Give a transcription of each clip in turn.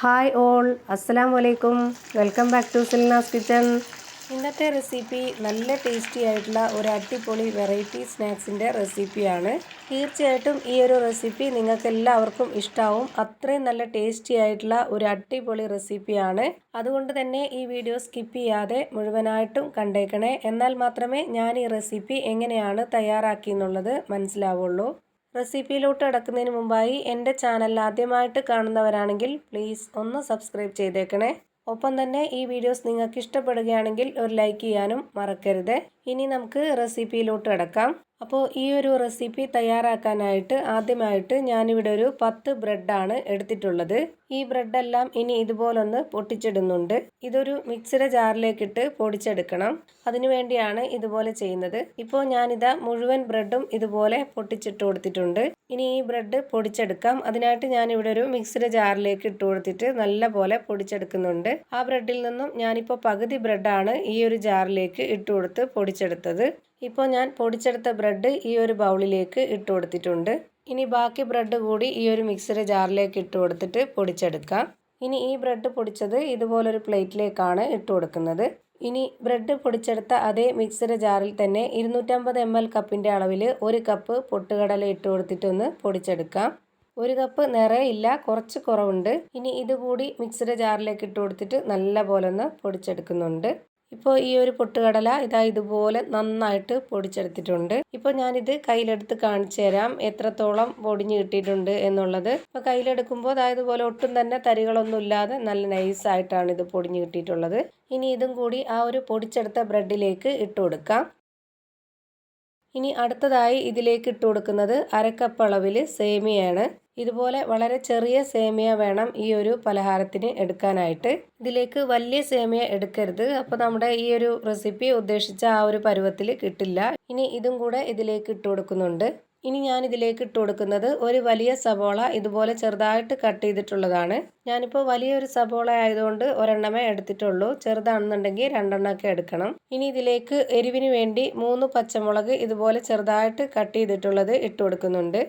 Hi all അസ്സലാം വലൈക്കും welcome back to Silnas kitchen ഇന്നത്തെ റെസിപ്പി നല്ല ടേസ്റ്റി ആയിട്ടുള്ള ഒരു അടിപൊളി വെറൈറ്റി സ്നാക്സിന്റെ റെസിപ്പിയാണ് തീർച്ചയായിട്ടും ഈ ഒരു റെസിപ്പി നിങ്ങൾക്ക് എല്ലാവർക്കും ഇഷ്ടാവും. അത്രയും നല്ല ടേസ്റ്റി ആയിട്ടുള്ള ഒരു അടിപൊളി റെസിപ്പിയാണ് അതുകൊണ്ട് തന്നെ ഈ വീഡിയോ സ്കിപ്പ് ചെയ്യാതെ മുഴുവനായിട്ടും കണ്ടേക്കണേ. എന്നാൽ മാത്രമേ ഞാൻ ഈ റെസിപ്പി എങ്ങനെയാണ് തയ്യാറാക്കി എന്നുള്ളത് മനസ്സിലാവുള്ളൂ. റെസിപ്പിയിലോട്ട് അടക്കുന്നതിന് മുമ്പായി എന്റെ ചാനൽ ആദ്യമായിട്ട് കാണുന്നവരാണെങ്കിൽ പ്ലീസ് ഒന്ന് സബ്സ്ക്രൈബ് ചെയ്തേക്കണേ. ഒപ്പം തന്നെ ഈ വീഡിയോസ് നിങ്ങൾക്ക് ഇഷ്ടപ്പെടുകയാണെങ്കിൽ ഒരു ലൈക്ക് ചെയ്യാനും മറക്കരുത്. ഇനി നമുക്ക് റെസിപ്പിയിലോട്ട് അടക്കാം അപ്പോൾ ഈ ഒരു റെസിപ്പി തയ്യാറാക്കാനായിട്ട് ആദ്യമായിട്ട് ഞാനിവിടെ ഒരു പത്ത് ബ്രെഡാണ് എടുത്തിട്ടുള്ളത്. ഈ ബ്രെഡെല്ലാം ഇനി ഇതുപോലൊന്ന് പൊട്ടിച്ചിടുന്നുണ്ട്. ഇതൊരു മിക്സിയുടെ ജാറിലേക്കിട്ട് പൊടിച്ചെടുക്കണം. അതിനുവേണ്ടിയാണ് ഇതുപോലെ ചെയ്യുന്നത്. ഇപ്പോൾ ഞാനിതാ മുഴുവൻ ബ്രെഡും ഇതുപോലെ പൊട്ടിച്ചിട്ട് കൊടുത്തിട്ടുണ്ട്. ഇനി ഈ ബ്രെഡ് പൊടിച്ചെടുക്കാം. അതിനായിട്ട് ഞാനിവിടെ ഒരു മിക്സിയുടെ ജാറിലേക്ക് ഇട്ട് കൊടുത്തിട്ട് നല്ല പോലെ പൊടിച്ചെടുക്കുന്നുണ്ട്. ആ ബ്രെഡിൽ നിന്നും ഞാനിപ്പോൾ പകുതി ബ്രെഡാണ് ഈ ഒരു ജാറിലേക്ക് ഇട്ട് കൊടുത്ത് പൊടിച്ചെടുത്തത്. ഇപ്പോൾ ഞാൻ പൊടിച്ചെടുത്ത ബ്രെഡ് ഈ ഒരു ബൗളിലേക്ക് ഇട്ട് കൊടുത്തിട്ടുണ്ട്. ഇനി ബാക്കി ബ്രെഡ് കൂടി ഈ ഒരു മിക്സറി ജാറിലേക്ക് ഇട്ട് കൊടുത്തിട്ട് പൊടിച്ചെടുക്കാം. ഇനി ഈ ബ്രെഡ് പൊടിച്ചത് ഇതുപോലൊരു പ്ലേറ്റിലേക്കാണ് ഇട്ട് കൊടുക്കുന്നത്. ഇനി ബ്രെഡ് പൊടിച്ചെടുത്ത അതേ മിക്സറി ജാറിൽ തന്നെ ഇരുന്നൂറ്റമ്പത് എം എൽ കപ്പിന്റെ അളവിൽ ഒരു കപ്പ് പൊട്ടുകടല ഇട്ട് കൊടുത്തിട്ടൊന്ന് പൊടിച്ചെടുക്കാം. ഒരു കപ്പ് നിറയില്ല കുറച്ച് കുറവുണ്ട്. ഇനി ഇതുകൂടി മിക്സറി ജാറിലേക്ക് ഇട്ട് കൊടുത്തിട്ട് നല്ല പോലെ ഒന്ന് പൊടിച്ചെടുക്കുന്നുണ്ട്. ഇപ്പോൾ ഈ ഒരു പൊട്ടുകടല ഇതാ ഇതുപോലെ നന്നായിട്ട് പൊടിച്ചെടുത്തിട്ടുണ്ട്. ഇപ്പോൾ ഞാനിത് കയ്യിലെടുത്ത് കാണിച്ചു തരാം എത്രത്തോളം പൊടിഞ്ഞ് കിട്ടിയിട്ടുണ്ട് എന്നുള്ളത്. ഇപ്പോൾ കയ്യിലെടുക്കുമ്പോൾ അതായത് പോലെ ഒട്ടും തന്നെ തരികളൊന്നും ഇല്ലാതെ നല്ല നൈസായിട്ടാണ് ഇത് പൊടിഞ്ഞ് കിട്ടിയിട്ടുള്ളത്. ഇനി ഇതും കൂടി ആ ഒരു പൊടിച്ചെടുത്ത ബ്രെഡിലേക്ക് ഇട്ട് കൊടുക്കാം. ഇനി അടുത്തതായി ഇതിലേക്ക് ഇട്ട് കൊടുക്കുന്നത് അരക്കപ്പ് അളവിൽ സേമിയയാണ്. ഇതുപോലെ വളരെ ചെറിയ സേമിയ വേണം ഈ ഒരു പലഹാരത്തിന് എടുക്കാനായിട്ട്. ഇതിലേക്ക് വലിയ സേമിയ എടുക്കരുത്. അപ്പോൾ നമ്മുടെ ഈ ഒരു റെസിപ്പി ഉദ്ദേശിച്ച ആ ഒരു പരുവത്തിൽ കിട്ടില്ല. ഇനി ഇതും കൂടെ ഇതിലേക്ക് ഇട്ട് കൊടുക്കുന്നുണ്ട്. ഇനി ഞാൻ ഇതിലേക്ക് ഇട്ട് കൊടുക്കുന്നത് ഒരു വലിയ സബോള ഇതുപോലെ ചെറുതായിട്ട് കട്ട് ചെയ്തിട്ടുള്ളതാണ്. ഞാനിപ്പോൾ വലിയൊരു സബോള ആയതുകൊണ്ട് ഒരെണ്ണമേ എടുത്തിട്ടുള്ളൂ. ചെറുതാണെന്നുണ്ടെങ്കിൽ രണ്ടെണ്ണമൊക്കെ എടുക്കണം. ഇനി ഇതിലേക്ക് എരിവിന് വേണ്ടി മൂന്ന് പച്ചമുളക് ഇതുപോലെ ചെറുതായിട്ട് കട്ട് ചെയ്തിട്ടുള്ളത് ഇട്ട് കൊടുക്കുന്നുണ്ട്.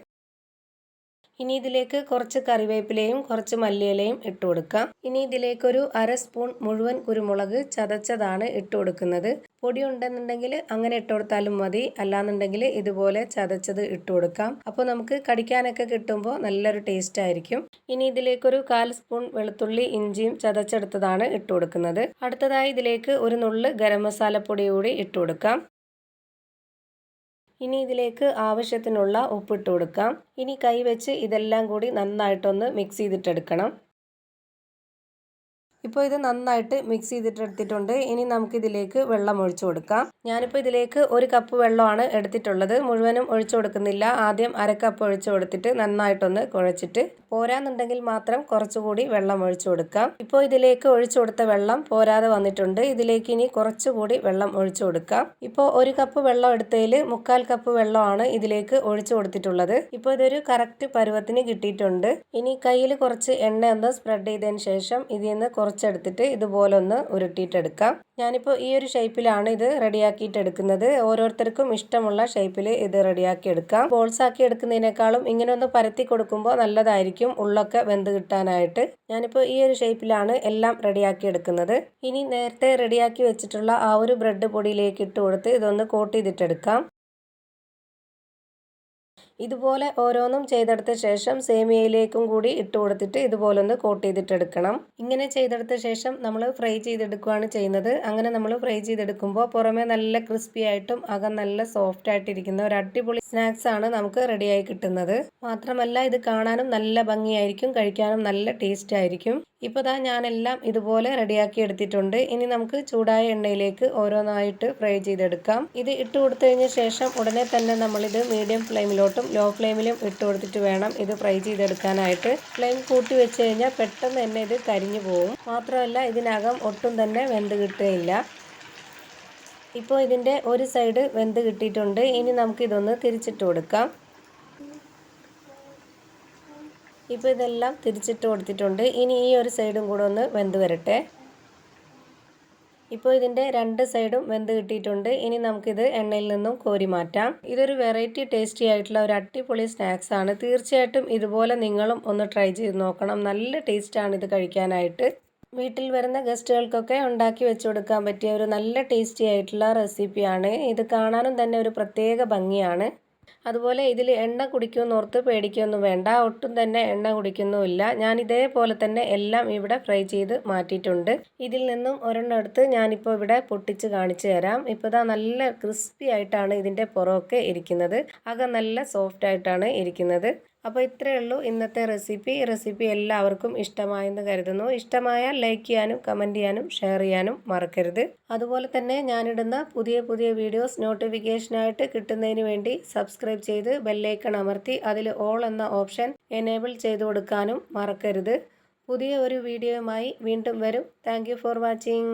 ഇനി ഇതിലേക്ക് കുറച്ച് കറിവേപ്പിലയും കുറച്ച് മല്ലിയിലയും ഇട്ട് കൊടുക്കാം. ഇനി ഇതിലേക്കൊരു അര സ്പൂൺ മുഴുവൻ കുരുമുളക് ചതച്ചതാണ് ഇട്ട് കൊടുക്കുന്നത്. പൊടി ഉണ്ടെന്നുണ്ടെങ്കിൽ അങ്ങനെ ഇട്ട് കൊടുത്താലും മതി. അല്ലാന്നുണ്ടെങ്കിൽ ഇതുപോലെ ചതച്ചത് ഇട്ട് കൊടുക്കാം. അപ്പോൾ നമുക്ക് കടിക്കാനൊക്കെ കിട്ടുമ്പോൾ നല്ലൊരു ടേസ്റ്റ് ആയിരിക്കും. ഇനി ഇതിലേക്കൊരു കാൽ സ്പൂൺ വെളുത്തുള്ളി ഇഞ്ചിയും ചതച്ചെടുത്തതാണ് ഇട്ട് കൊടുക്കുന്നത്. അടുത്തതായി ഇതിലേക്ക് ഒരു നുള്ള് ഗരം മസാലപ്പൊടി കൂടി ഇട്ട് കൊടുക്കാം. ഇനി ഇതിലേക്ക് ആവശ്യത്തിനുള്ള ഉപ്പിട്ട് കൊടുക്കാം. ഇനി കൈവച്ച് ഇതെല്ലാം കൂടി നന്നായിട്ടൊന്ന് മിക്സ് ചെയ്തിട്ടെടുക്കണം. ഇപ്പോൾ ഇത് നന്നായിട്ട് മിക്സ് ചെയ്തിട്ട് എടുത്തിട്ടുണ്ട് ഇനി നമുക്കിതിലേക്ക് വെള്ളം ഒഴിച്ചു കൊടുക്കാം. ഞാനിപ്പോൾ ഇതിലേക്ക് ഒരു കപ്പ് വെള്ളമാണ് എടുത്തിട്ടുള്ളത്. മുഴുവനും ഒഴിച്ചു കൊടുക്കുന്നില്ല. ആദ്യം അര കപ്പ് ഒഴിച്ചു കൊടുത്തിട്ട് നന്നായിട്ടൊന്ന് കുഴച്ചിട്ട് പോരാന്നുണ്ടെങ്കിൽ മാത്രം കുറച്ചുകൂടി വെള്ളം ഒഴിച്ചു കൊടുക്കാം. ഇപ്പോൾ ഇതിലേക്ക് ഒഴിച്ചു കൊടുത്ത വെള്ളം പോരാതെ വന്നിട്ടുണ്ട്. ഇതിലേക്ക് ഇനി കുറച്ചുകൂടി വെള്ളം ഒഴിച്ചു കൊടുക്കാം. ഇപ്പോൾ ഒരു കപ്പ് വെള്ളം എടുത്തതിൽ മുക്കാൽ കപ്പ് വെള്ളമാണ് ഇതിലേക്ക് ഒഴിച്ചു കൊടുത്തിട്ടുള്ളത്. ഇപ്പോൾ ഇതൊരു കറക്റ്റ് പരുവത്തിന് കിട്ടിയിട്ടുണ്ട്. ഇനി കയ്യിൽ കുറച്ച് എണ്ണ ഒന്ന് സ്പ്രെഡ് ചെയ്തതിന് ശേഷം ഇതിൽ നിന്ന് കുറച്ചെടുത്തിട്ട് ഇതുപോലെ ഒന്ന് ഉരുട്ടിയിട്ടെടുക്കാം. ഞാനിപ്പോൾ ഈ ഒരു ഷേപ്പിലാണ് ഇത് റെഡിയാക്കിയിട്ട് എടുക്കുന്നത് ഓരോരുത്തർക്കും ഇഷ്ടമുള്ള ഷേപ്പിൽ ഇത് റെഡിയാക്കി എടുക്കാം ബോൾസ് ആക്കി എടുക്കുന്നതിനേക്കാളും ഇങ്ങനെ ഒന്ന് പരത്തി കൊടുക്കുമ്പോൾ നല്ലതായിരിക്കും ഉള്ളൊക്കെ വെന്ത് കിട്ടാനായിട്ട്. ഞാനിപ്പോൾ ഈ ഒരു ഷേപ്പിലാണ് എല്ലാം റെഡിയാക്കി എടുക്കുന്നത് ഇനി നേരത്തെ റെഡിയാക്കി വെച്ചിട്ടുള്ള ആ ഒരു ബ്രെഡ് പൊടിയിലേക്ക് ഇട്ട് കൊടുത്ത് ഇതൊന്ന് കോട്ട് ചെയ്തിട്ടെടുക്കാം. ഇതുപോലെ ഓരോന്നും ചെയ്തെടുത്ത ശേഷം സേമിയയിലേക്കും കൂടി ഇട്ട് കൊടുത്തിട്ട് ഇതുപോലെ ഒന്ന് കോട്ട് ചെയ്തിട്ടെടുക്കണം. ഇങ്ങനെ ചെയ്തെടുത്ത ശേഷം നമ്മൾ ഫ്രൈ ചെയ്തെടുക്കുകയാണ് ചെയ്യുന്നത്. അങ്ങനെ നമ്മൾ ഫ്രൈ ചെയ്തെടുക്കുമ്പോൾ പുറമേ നല്ല ക്രിസ്പി ആയിട്ടും അകം നല്ല സോഫ്റ്റ് ആയിട്ടിരിക്കുന്ന ഒരു അടിപൊളി സ്നാക്സ് ആണ് നമുക്ക് റെഡിയായി കിട്ടുന്നത്. മാത്രമല്ല ഇത് കാണാനും നല്ല ഭംഗിയായിരിക്കും കഴിക്കാനും നല്ല ടേസ്റ്റ് ആയിരിക്കും. ഇപ്പോൾ ദാ ഞാനെല്ലാം ഇതുപോലെ റെഡിയാക്കി എടുത്തിട്ടുണ്ട്. ഇനി നമുക്ക് ചൂടായ എണ്ണയിലേക്ക് ഓരോന്നായിട്ട് ഫ്രൈ ചെയ്തെടുക്കാം. ഇത് ഇട്ട് കൊടുത്തു കഴിഞ്ഞ ശേഷം ഉടനെ തന്നെ നമ്മളിത് മീഡിയം ഫ്ലെയിമിലോട്ടും ലോ ഫ്ലെയിമിലും ഇട്ട് കൊടുത്തിട്ട് വേണം ഇത് ഫ്രൈ ചെയ്തെടുക്കാനായിട്ട്. ഫ്ലെയിം കൂട്ടി വെച്ച് കഴിഞ്ഞാൽ പെട്ടെന്ന് തന്നെ ഇത് കരിഞ്ഞു പോകും മാത്രമല്ല ഇതിനകം ഒട്ടും തന്നെ വെന്ത് കിട്ടുകയില്ല. ഇപ്പോൾ ഇതിന്റെ ഒരു സൈഡ് വെന്ത് കിട്ടിയിട്ടുണ്ട്. ഇനി നമുക്കിതൊന്ന് തിരിച്ചിട്ട് കൊടുക്കാം. ഇപ്പോൾ ഇതെല്ലാം തിരിച്ചിട്ട് കൊടുത്തിട്ടുണ്ട്. ഇനി ഈ ഒരു സൈഡും കൂടെ ഒന്ന് വെന്ത് വരട്ടെ. ഇപ്പോൾ ഇതിന്റെ രണ്ട് സൈഡും വെന്ത് കിട്ടിയിട്ടുണ്ട്. ഇനി നമുക്കിത് എണ്ണയിൽ നിന്നും കോരി മാറ്റാം. ഇതൊരു വെറൈറ്റി ടേസ്റ്റി ആയിട്ടുള്ള ഒരു അടിപൊളി സ്നാക്സ് ആണ്. തീർച്ചയായിട്ടും ഇതുപോലെ നിങ്ങളും ഒന്ന് ട്രൈ ചെയ്ത് നോക്കണം. നല്ല ടേസ്റ്റാണ് ഇത് കഴിക്കാനായിട്ട്. വീട്ടിൽ വരുന്ന ഗസ്റ്റുകൾക്കൊക്കെ ഉണ്ടാക്കി വെച്ചു കൊടുക്കാൻ പറ്റിയ ഒരു നല്ല ടേസ്റ്റി ആയിട്ടുള്ള റെസിപ്പിയാണ്. ഇത് കാണാനും തന്നെ ഒരു പ്രത്യേക ഭംഗിയാണ്. അതുപോലെ ഇതിൽ എണ്ണ കുടിക്കുമെന്ന് ഓർത്ത് പേടിക്കുകയൊന്നും വേണ്ട. ഒട്ടും തന്നെ എണ്ണ കുടിക്കുന്നുമില്ല. ഞാൻ ഇതേപോലെ തന്നെ എല്ലാം ഇവിടെ ഫ്രൈ ചെയ്ത് മാറ്റിയിട്ടുണ്ട്. ഇതിൽ നിന്നും ഒരെണ്ണം എടുത്ത് ഞാനിപ്പോൾ ഇവിടെ പൊട്ടിച്ച് കാണിച്ചു തരാം. ഇപ്പോൾ ഇതാ നല്ല ക്രിസ്പി ആയിട്ടാണ് ഇതിന്റെ പുറമൊക്കെ ഇരിക്കുന്നത്. അകം നല്ല സോഫ്റ്റ് ആയിട്ടാണ് ഇരിക്കുന്നത്. അപ്പോൾ ഇത്രയേ ഉള്ളൂ ഇന്നത്തെ റെസിപ്പി. ഈ റെസിപ്പി എല്ലാവർക്കും ഇഷ്ടമായെന്ന് കരുതുന്നു. ഇഷ്ടമായാൽ ലൈക്ക് ചെയ്യാനും കമന്റ് ചെയ്യാനും ഷെയർ ചെയ്യാനും മറക്കരുത്. അതുപോലെ തന്നെ ഞാനിടുന്ന പുതിയ പുതിയ വീഡിയോസ് നോട്ടിഫിക്കേഷനായിട്ട് കിട്ടുന്നതിന് വേണ്ടി സബ്സ്ക്രൈബ് ചെയ്ത് ബെല്ലൈക്കൺ അമർത്തി അതിൽ ഓൾ എന്ന ഓപ്ഷൻ എനേബിൾ ചെയ്ത് കൊടുക്കാനും മറക്കരുത്. പുതിയ ഒരു വീഡിയോയുമായി വീണ്ടും വരും. Thank for watching